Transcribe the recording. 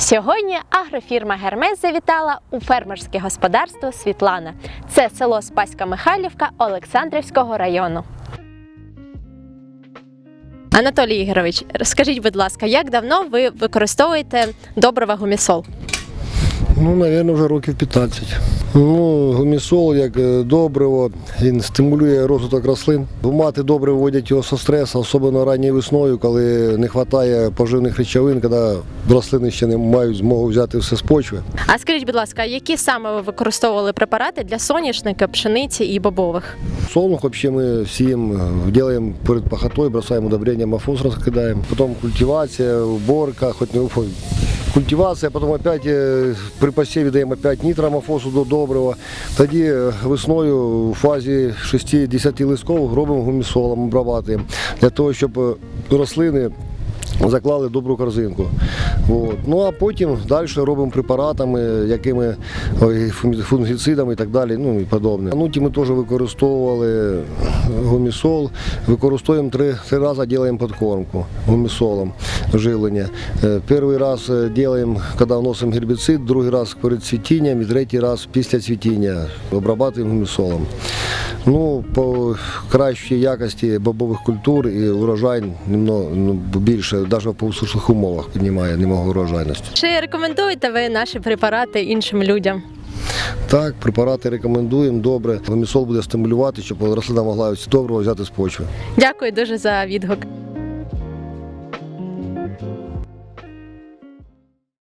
Сьогодні агрофірма Гермес завітала у фермерське господарство Світлана. Це село Спаська Михайлівка Олександрівського району. Анатолій Ігорович, розкажіть, будь ласка, як давно ви використовуєте добрива гумісол? Ну, мабуть, вже років 15. Ну, гумісол як е, добриво, він стимулює розвиток рослин. Гумати добре виводять його зі стресу, особливо ранньою весною, коли не вистачає поживних речовин, коли рослини ще не мають змогу взяти все з почви. А скажіть, будь ласка, які саме ви використовували препарати для соняшника, пшениці і бобових? Солнух вообще мы сеем, делаем перед пахотой, бросаем удобрения, мафос раскидаем. Потом культивация, уборка, хоть не культивація, потім опять е, при посіві даємо опять нітромофосу до добрива. Тоді е, весною у фазі 6-10 листков робимо гумісолом, обрабатуємо, для того, щоб е, рослини заклали добру корзинку. От. Ну а потім далі робимо препаратами, якими фунгіцидами і так далі, ну і подобне. Нуті ми теж використовували гумісол, використовуємо три, три рази робимо подкормку гумісолом живлення. Е, Перший раз робимо, коли вносимо гербіцид, другий раз перед цвітінням і третій раз після цвітіння обрабатуємо гумісолом. Ну, по кращій якості бобових культур і урожай немного, ну, більше, навіть по сушних умовах піднімає немного урожайності. Чи рекомендуєте ви наші препарати іншим людям? Так, препарати рекомендуємо добре. Гумісол буде стимулювати, щоб рослина могла доброго взяти з почви. Дякую дуже за відгук.